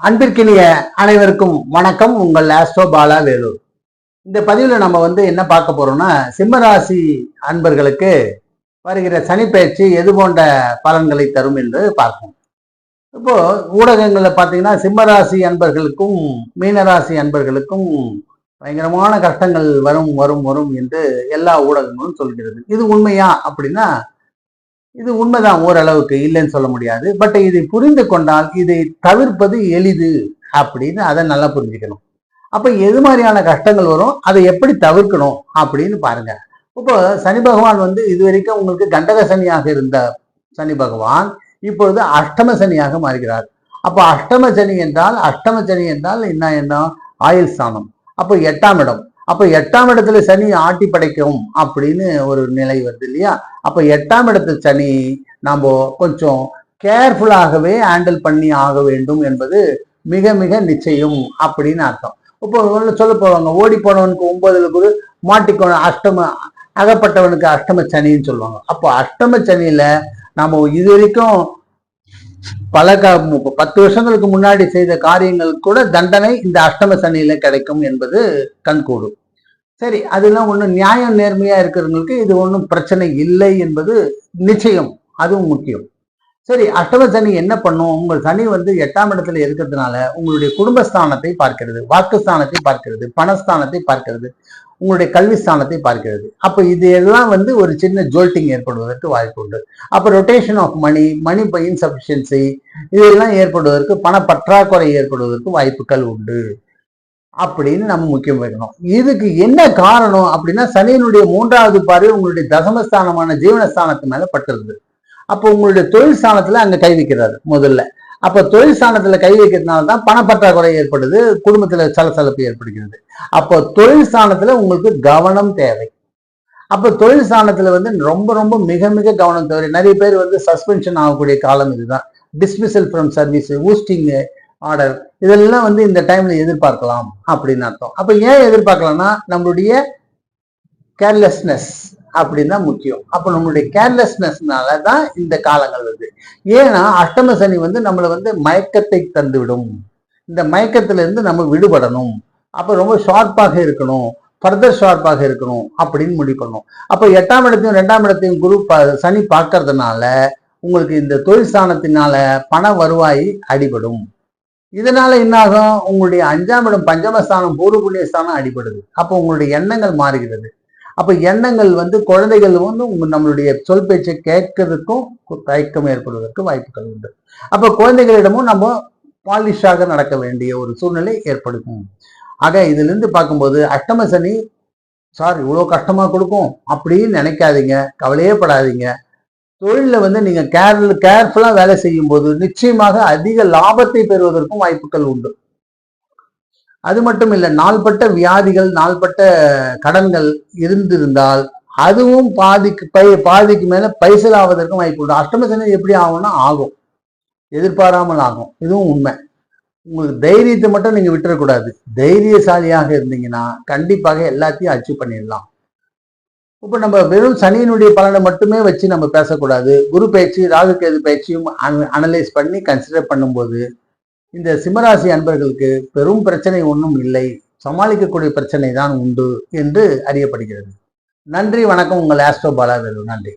அன்பிற்கினிய அனைவருக்கும் வணக்கம். உங்கள் ஆஸ்ட்ரோ பாலா வேலூர். இந்த பதிவில் நம்ம வந்து என்ன பார்க்க போறோம்னா சிம்மராசி அன்பர்களுக்கு வருகிற சனிப்பயிற்சி எது போன்ற பலன்களை தரும் என்று பார்ப்போம். இப்போ ஊடகங்களில் பார்த்தீங்கன்னா சிம்மராசி அன்பர்களுக்கும் மீனராசி அன்பர்களுக்கும் பயங்கரமான கஷ்டங்கள் வரும் வரும் வரும் என்று எல்லா ஊடகங்களும் சொல்கிறது. இது உண்மையா அப்படின்னா இது உண்மைதான் ஓரளவுக்கு இல்லைன்னு சொல்ல முடியாது. பட் இதை புரிந்து கொண்டால் இதை தவிர்ப்பது எளிது அப்படின்னு அதை நல்லா புரிஞ்சுக்கணும். அப்ப எது மாதிரியான கஷ்டங்கள் வரும்? அதை எப்படி தவிர்க்கணும் அப்படின்னு பாருங்க. இப்போ சனி பகவான் வந்து இது வரைக்கும் உங்களுக்கு கண்டக சனியாக இருந்த சனி பகவான் இப்பொழுது அஷ்டம சனியாக மாறுகிறார். அப்போ அஷ்டம சனி என்றால் அஷ்டம சனி என்றால் என்ன என்ன ஆயுள் ஸ்தானம் அப்போ எட்டாம் இடம். அப்ப எட்டாம் இடத்துல சனி ஆட்டி படைக்கும் அப்படின்னு ஒரு நிலை வருது இல்லையா? அப்ப எட்டாம் இடத்து சனி நாம் கொஞ்சம் கேர்ஃபுல்லாகவே ஹேண்டில் பண்ணி ஆக வேண்டும் என்பது மிக மிக நிச்சயம் அப்படின்னு அர்த்தம். இப்போ ஒன்று சொல்ல போவாங்க ஓடி போனவனுக்கு ஒன்பதுல குரு மாட்டிக்கோ அஷ்டம அகப்பட்டவனுக்கு அஷ்டம சனின்னு சொல்லுவாங்க. அப்போ அஷ்டம சனியில நாம் இது வரைக்கும் பல க பத்து வருஷங்களுக்கு முன்னாடி செய்த காரியங்கள் கூட தண்டனை இந்த அஷ்டம சனியில கிடைக்கும் என்பது கண்கூடும் சரி அதெல்லாம் ஒன்றும் நியாயம் நேர்மையா இருக்கிறவங்களுக்கு இது ஒன்றும் பிரச்சனை இல்லை என்பது நிச்சயம். அதுவும் முக்கியம். சரி அஷ்டம சனி என்ன பண்ணும்? உங்கள் சனி வந்து எட்டாம் இடத்துல இருக்கிறதுனால உங்களுடைய குடும்பஸ்தானத்தை பார்க்கிறது வாக்குஸ்தானத்தை பார்க்கிறது பணஸ்தானத்தை பார்க்கிறது. உங்களுடைய கல்விஸ்தானத்தை பார்க்கிறது. அப்போ இது எல்லாம் வந்து ஒரு சின்ன ஜோல்ட்டிங் ஏற்படுவதற்கு வாய்ப்பு உண்டு. அப்போ ரொட்டேஷன் ஆஃப் மணி மணி இன்சபிஷியன்சி இதெல்லாம் ஏற்படுவதற்கு பண பற்றாக்குறை ஏற்படுவதற்கு வாய்ப்புகள் உண்டு. அப்படின்னு நம்ம முக்கியம் வைக்கணும். இதுக்கு என்ன காரணம் அப்படின்னா சனியினுடைய மூன்றாவது பார்வை உங்களுடைய தசமஸ்தானமான ஜீவனஸ்தானத்து மேல பட்டுருது அப்போ உங்களுடைய தொழில் ஸ்தானத்துல அங்க கை வைக்கிறாரு முதல்ல. அப்போ தொழில் ஸ்தானத்தில் கை வைக்கிறதுனால தான் பணப்பற்றாக்குறை ஏற்படுது குடும்பத்தில் சலசலப்பு ஏற்படுகிறது. அப்போ தொழில் ஸ்தானத்தில் உங்களுக்கு கவனம் தேவை. அப்போ தொழில் ஸ்தானத்தில் வந்து ரொம்ப ரொம்ப மிக மிக கவனம் தேவை. நிறைய பேர் வந்து சஸ்பென்ஷன் ஆகக்கூடிய காலம் இதுதான். Dismissal from service ousting order இதெல்லாம் வந்து இந்த டைம்ல எதிர்பார்க்கலாம் அப்படின்னு அர்த்தம். அப்போ ஏன் எதிர்பார்க்கலாம்னா நம்மளுடைய கேர்லெஸ்னஸ் அப்படின்னு தான் முக்கியம். அப்போ நம்மளுடைய கேர்லெஸ்னஸ்னால தான் இந்த காலங்கள் வருது. ஏன்னா அஷ்டம சனி வந்து நம்மளை வந்து மயக்கத்தை தந்துவிடும். இந்த மயக்கத்துல இருந்து நம்ம விடுபடணும். அப்ப ரொம்ப ஷார்ப்பாக இருக்கணும். ஃபர்தர் ஷார்ப்பாக இருக்கணும் அப்படின்னு முடிவு பண்ணணும் அப்போ எட்டாம் இடத்தையும் ரெண்டாம் இடத்தையும் குரு சனி பார்க்கறதுனால உங்களுக்கு இந்த தொழில் ஸ்தானத்தினால பண வருவாய் அடிபடும். இதனால என்ன ஆகும் உங்களுடைய அஞ்சாம் இடம் பஞ்சமஸ்தானம் பூர்வ புண்ணிய ஸ்தானம் அடிபடுது. அப்போ உங்களுடைய எண்ணங்கள் மாறுகிறது. அப்ப எண்ணங்கள் வந்து குழந்தைகள் வந்து உங்க நம்மளுடைய சொல் பேச்சை கேட்கறதுக்கும் தயக்கம் ஏற்படுவதற்கு வாய்ப்புகள் உண்டு. அப்ப குழந்தைகளிடமும் நம்ம பாலிஷாக நடக்க வேண்டிய ஒரு சூழ்நிலை ஏற்படுத்தும் ஆக இதுல இருந்து பார்க்கும்போது அஷ்டம சனி சார் இவ்வளவு கஷ்டமா கொடுக்கும். அப்படின்னு நினைக்காதீங்க. கவலையே படாதீங்க. தொழில வந்து நீங்க கேர் கேர்ஃபுல்லா வேலை செய்யும் போது நிச்சயமாக அதிக லாபத்தை பெறுவதற்கும் வாய்ப்புகள் உண்டு. அது மட்டும் இல்லை நாள்பட்ட வியாதிகள் நாள்பட்ட கடன்கள் இருந்திருந்தால் அதுவும் பாதிக்கு பை பாதிக்கு மேலே பைசல் ஆவதற்கும் வாய்ப்பு உண்டு. அஷ்டம சனி எப்படி ஆகும்னா ஆகும். எதிர்பாராமல் ஆகும். இதுவும் உண்மை. உங்களுக்கு தைரியத்தை மட்டும் நீங்கள் விட்டுறக்கூடாது. தைரியசாலியாக இருந்தீங்கன்னா கண்டிப்பாக எல்லாத்தையும் அச்சீவ் பண்ணிடலாம். இப்போ நம்ம வெறும் சனியினுடைய பலனை மட்டுமே வச்சு நம்ம பேசக்கூடாது. குரு பயிற்சி ராகு கேது பயிற்சியும் அனலைஸ் பண்ணி கன்சிடர் பண்ணும்போது இந்த சிம்மராசி அன்பர்களுக்கு பெரும் பிரச்சனை ஒன்றும் இல்லை. சமாளிக்கக்கூடிய பிரச்சனை தான் உண்டு என்று அறியப்படுகிறது. நன்றி வணக்கம். உங்கள் ஆஸ்ட்ரோ பாலாவேலு நன்றி.